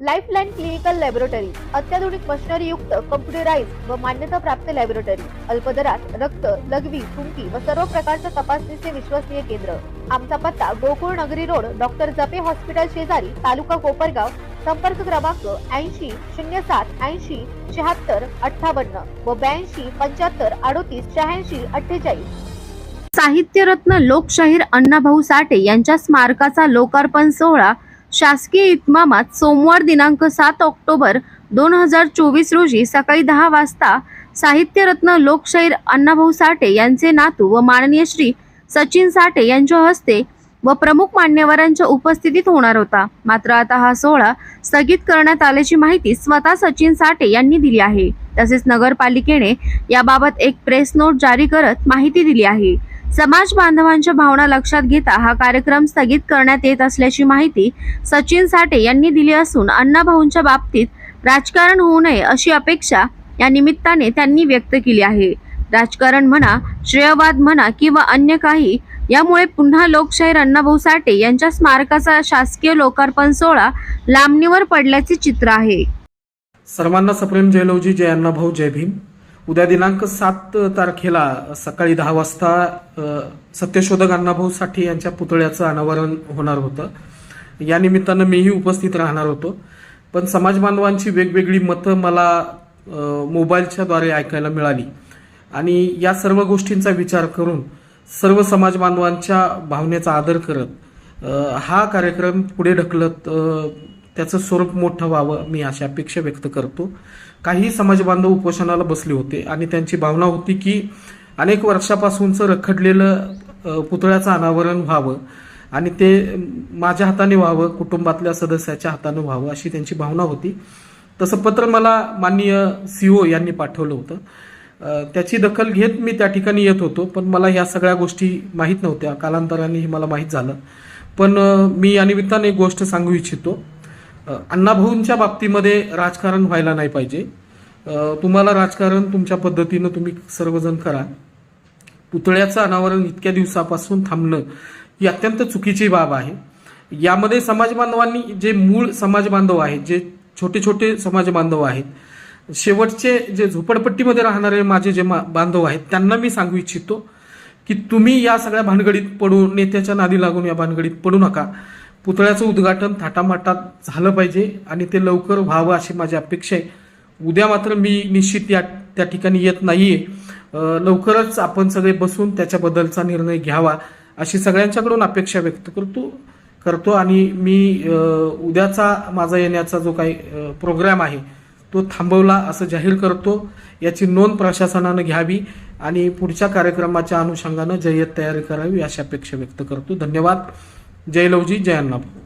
Lifeline clinical laboratory अत्याधुनिक machinery युक्त computerise व मान्यता प्राप्त लॅबोरेटरी अल्पदरात रक्त लघवी थुंकी व सर्व प्रकारच्या तपासणीचे विश्वसनीय केंद्र. आमचा पत्ता गोकुळ नगरी रोड डॉक्टर जपे हॉस्पिटल शेजारी तालुका कोपरगाव संपर्क क्रमांक ऐंशी शून्य सात ऐंशी शहात्तर अठ्ठावन्न व ब्याऐंशी पंच्याहत्तर अडोतीस शहाऐंशी अठ्ठेचाळीस. साहित्यरत्न लोकशाहीर अण्णाभाऊ साठे यांच्या स्मारकाचा लोकार्पण सोहळा शासकीय इतमामात सोमवार दिनांक सात ऑक्टोबर दोन हजार चोवीस रोजी सकाळी दहा वाजता साहित्यरत्न लोकशाहीर अण्णाभाऊ साठे यांचे नातू व माननीय श्री सचिन साठे यांच्या हस्ते व प्रमुख मान्यवरांच्या उपस्थितीत होणार होता. मात्र आता हा सोहळा स्थगित करण्यात आल्याची माहिती स्वतः सचिन साठे यांनी दिली आहे. तसेच नगरपालिकेने याबाबत एक प्रेस नोट जारी करत माहिती दिली आहे. समाज बांधवांच्या भावना लक्षात घेता हा कार्यक्रम स्थगित करण्यात येत असल्याची माहिती सचिन साठे यांनी दिली असून अण्णाभाऊंच्या बाबतीत राजकारण होऊ नये अशी अपेक्षा या निमित्ताने त्यांनी व्यक्त केली आहे. राजकारण म्हणा श्रेयवाद म्हणा किंवा अन्य काही यामुळे पुन्हा लोकशाहीर अण्णाभाऊ साठे यांच्या स्मारकाचा शासकीय लोकार्पण सोहळा लांबणीवर पडल्याचे चित्र आहे. सर्वांना सप्रेम जयलवजी जय अण्णाभाऊ जय भीम. उद्या दिनांक सात तारखेला सकाळी दहा वाजता सत्यशोधक अण्णाभाऊ साठे यांच्या पुतळ्याचं अनावरण होणार होतं. या निमित्तानं मीही उपस्थित राहणार होतो. पण समाज बांधवांची वेगवेगळी मतं मला मोबाईलच्याद्वारे मोबाईलच्या द्वारे ऐकायला मिळाली. आणि या सर्व गोष्टींचा विचार करून सर्व समाज बांधवांच्या भावनेचा आदर करत हा कार्यक्रम पुढे ढकलत त्याचं स्वरूप मोठं व्हावं मी अशी अपेक्षा व्यक्त करतो. काही समाजबांधव उपोषणाला बसले होते आणि त्यांची भावना होती की अनेक वर्षापासूनचं रखडलेलं पुतळ्याचं अनावरण व्हावं आणि ते माझ्या हाताने व्हावं कुटुंबातल्या सदस्याच्या हाताने व्हावं अशी त्यांची भावना होती. तसं पत्र मला माननीय सीओ यांनी पाठवलं होतं. त्याची दखल घेत मी त्या ठिकाणी येत होतो पण मला ह्या सगळ्या गोष्टी माहीत नव्हत्या कालांतराने हे मला माहीत झालं. पण मी या निमित्ताने एक गोष्ट सांगू इच्छितो. अण्णाभाऊंच्या बाबतीमध्ये राजकारण व्हायला नाही पाहिजे. तुम्हाला राजकारण तुमच्या पद्धतीनं तुम्ही सर्वजण करा. पुतळ्याचं अनावरण इतक्या दिवसापासून थांबणं ही अत्यंत चुकीची बाब आहे. यामध्ये समाज बांधवांनी जे मूळ समाज बांधव आहेत जे छोटे छोटे समाज बांधव आहेत शेवटचे जे झोपडपट्टीमध्ये राहणारे माझे जे मा- बांधव आहेत त्यांना मी सांगू इच्छितो की तुम्ही या सगळ्या भानगडीत पडू नेत्याच्या नादी लागून या भानगडीत पडू नका. पुतळ्याचं उद्घाटन थाटामाटात झालं पाहिजे आणि ते लवकर व्हावं अशी माझी अपेक्षा आहे. उद्या मात्र मी निश्चित या त्या ठिकाणी येत नाहीये. आहे लवकरच आपण सगळे बसून त्याच्याबद्दलचा निर्णय घ्यावा अशी सगळ्यांच्याकडून अपेक्षा व्यक्त करतो करतो आणि मी उद्याचा माझा येण्याचा जो काही प्रोग्राम आहे तो थांबवला असं जाहीर करतो. याची नोंद प्रशासनानं घ्यावी आणि पुढच्या कार्यक्रमाच्या अनुषंगानं जय्यत तयारी करावी अशी अपेक्षा व्यक्त करतो. धन्यवाद. जय लवजी जय अण्णाभाऊ.